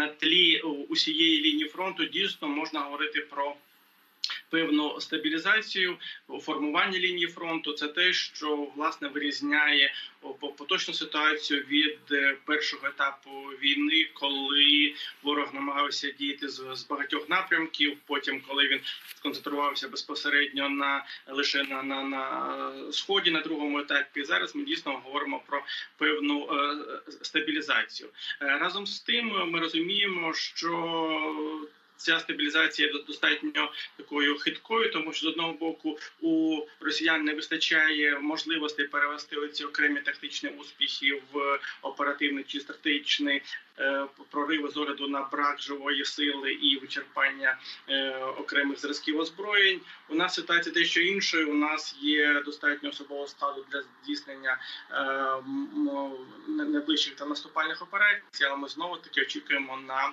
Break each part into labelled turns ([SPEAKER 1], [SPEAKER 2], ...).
[SPEAKER 1] на тлі усієї лінії фронту дійсно можна говорити про. Певну стабілізацію формування лінії фронту це те, що власне вирізняє поточну ситуацію від е, першого етапу війни, коли ворог намагався діяти з, багатьох напрямків. Потім, коли він сконцентрувався безпосередньо на лише на на, на сході, на другому етапі, зараз ми дійсно говоримо про певну е, стабілізацію. Е, разом з тим, ми розуміємо, що Ця стабілізація є достатньо такою хиткою, тому що з одного боку у росіян не вистачає можливостей перевести ці окремі тактичні успіхи в оперативний чи стратегічний е, прориви з огляду на брак живої сили і вичерпання е, окремих зразків озброєнь. У нас ситуація дещо іншою. У нас є достатньо особового складу для здійснення е, найближчих та наступальних операцій, але ми знову таки очікуємо на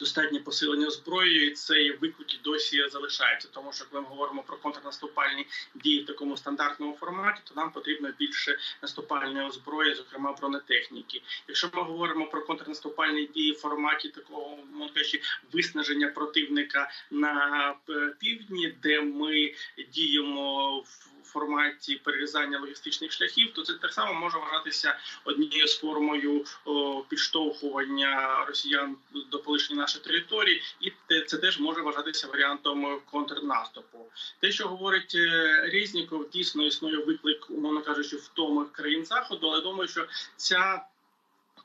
[SPEAKER 1] достатнє посилення зброєю, і цей виклик досі залишається. Тому що коли ми говоримо про контрнаступальні дії в такому стандартному форматі, то нам потрібно більше наступальної зброї, зокрема бронетехніки. Якщо ми говоримо про контрнаступальні дії в форматі такого кажучи, виснаження противника на е, півдні, де ми діємо в форматі перерізання логістичних шляхів, то це так само може вважатися однією з формою підштовхування росіян до полишення нашої території, і це теж може вважатися варіантом контрнаступу. Те, що говорить е, Різніков, дійсно існує виклик, умовно кажучи, втоми країн заходу, але думаю, що ця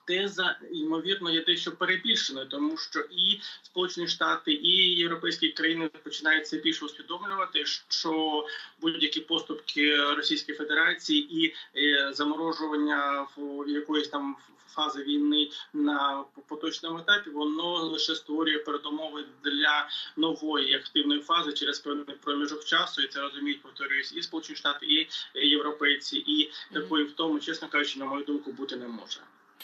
[SPEAKER 1] теза ймовірно є дещо перебільшеною, тому що і Сполучені Штати, і європейські країни починають це більше усвідомлювати, що будь-які поступки Російської Федерації і е, заморожування в якоїсь там фази війни на поточному етапі, воно лише створює передумови для нової активної фази через певний проміжок часу, і це розуміють повторююсь, і сполучені штати, і європейці, і такої в тому, чесно кажучи, на мою думку, бути не може.